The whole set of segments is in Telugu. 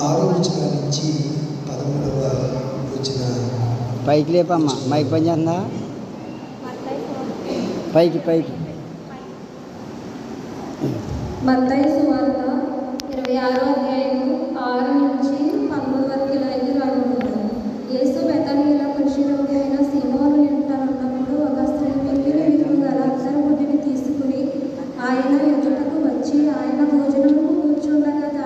ఆరో వచనం నుంచి పదమూడవ వచన పైకి లేపమ్మా. మైక్ పని చేస్తుందా? పైకి పైకి. మత్తయి సువార్త ఇరవై ఆరో అధ్యాయము ఆరు నుంచి పదమూడు వరకు ఇలా ఇది రాయబడింది యేసు బెతనీయుల పురుషుడు అయిన సీమోను ఇంట ఉన్నప్పుడు ఒక స్త్రీ మిక్కిలి విలువ గల అత్తరు గుడ్డిని తీసుకుని ఆయన ఎదుటకు వచ్చి ఆయన భోజనము కూర్చుండగా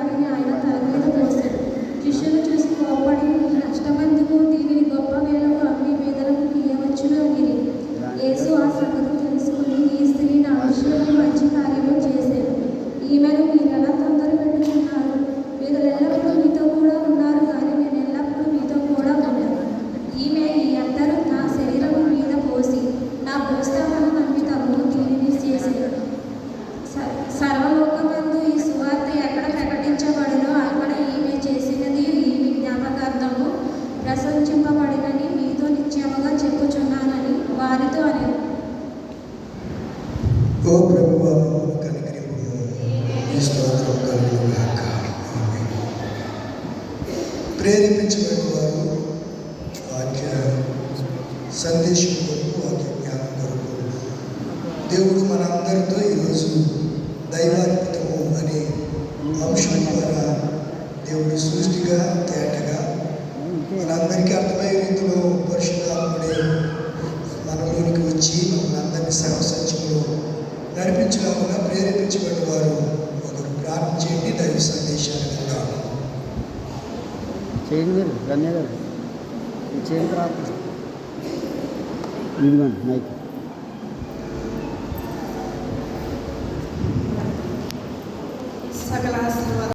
యేసు ఆ సంగతి ఓ ప్రభువా మమ్మల్ని కనికరింపుము నీ స్తోత్రం కలుగును గాక. ప్రేరేపించబడిన వారు వాక్య సందేశం కొరకు వాక్య జ్ఞానం కొరకు. దేవుడు మనందరితో ఈరోజు దైవార్పితము అనే అంశం ద్వారా దేవుడు సృష్టిగా తేటగా మనందరికీ అర్థమయ్యే రీతిలో పరిశుద్ధాత్ముడే మనలోనికి వచ్చి మమ్మల్ని అందరినీ సర్వసత్యంలో నడిపించకుండా ప్రేరేపించబడిన వారు ఒకరు ప్రార్థన చేయండి దాని సందేశాన్ని విన్నాను చేయండి ధన్యవాదాలు. చేయండి ప్రార్థన ఇదిగోండి సకల